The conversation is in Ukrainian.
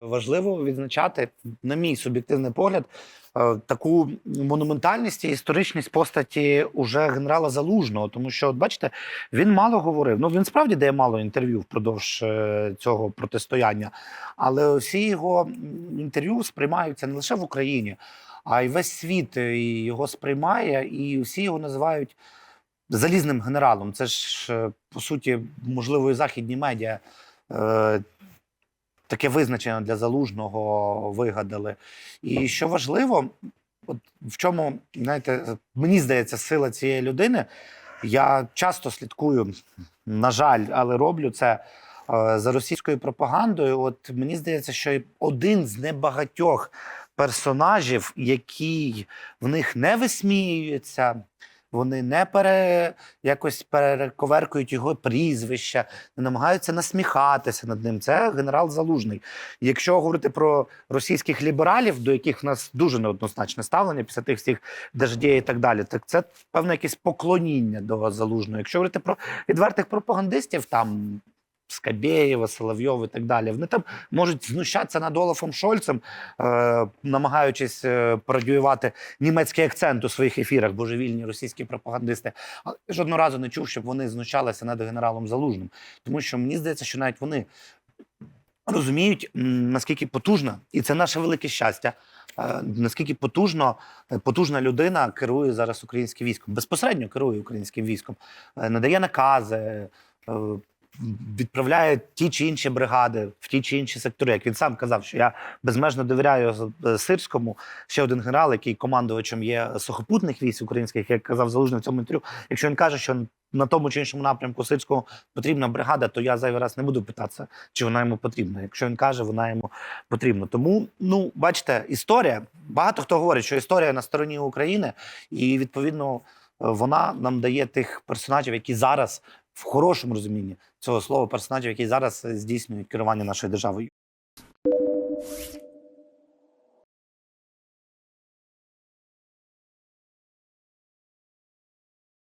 Важливо відзначати, на мій суб'єктивний погляд, е, таку монументальність і історичність постаті уже генерала Залужного. Тому що, от бачите, він мало говорив. Ну він справді дає мало інтерв'ю впродовж е, цього протистояння, але всі його інтерв'ю сприймаються не лише в Україні, а й весь світ е, його сприймає, і всі його називають залізним генералом. Це ж по суті, можливо, і західні медіа. Таке визначення для залужного вигадали. І що важливо, от в чому, знаєте, мені здається, сила цієї людини. Я часто слідкую, на жаль, але роблю це е, за російською пропагандою. От мені здається, що один з небагатьох персонажів, який в них не висміюється, вони не пере, якось перековеркують його прізвища, не намагаються насміхатися над ним. Це генерал Залужний. Якщо говорити про російських лібералів, до яких в нас дуже неоднозначне ставлення після тих всіх дождів і так далі, так це певне якесь поклоніння до залужного. Якщо говорити про відвертих пропагандистів, там. Скабєєва, Соловйов і так далі. Вони там можуть знущатися над Олафом Шольцем, е, намагаючись е, пародіювати німецький акцент у своїх ефірах, божевільні російські пропагандисти. Але я жодного разу не чув, щоб вони знущалися над генералом Залужним. Тому що мені здається, що навіть вони розуміють, наскільки потужна, і це наше велике щастя. е, Наскільки потужно е, потужна людина керує зараз українським військом, безпосередньо керує українським військом, надає накази, відправляє ті чи інші бригади в ті чи інші сектори. Як він сам казав, що я безмежно довіряю е, Сирському. Ще один генерал, який командувачем є сухопутних військ українських, як казав Залужний в цьому інтерв'ю. Якщо він каже, що на тому чи іншому напрямку Сирського потрібна бригада, то я зайвий раз не буду питатися, чи вона йому потрібна. Якщо він каже, вона йому потрібна. Тому, ну бачите, історія. Багато хто говорить, що історія на стороні України, і відповідно вона нам дає тих персонажів, які зараз в хорошому розумінні цього слова персонажів, які зараз здійснюють керування нашою державою.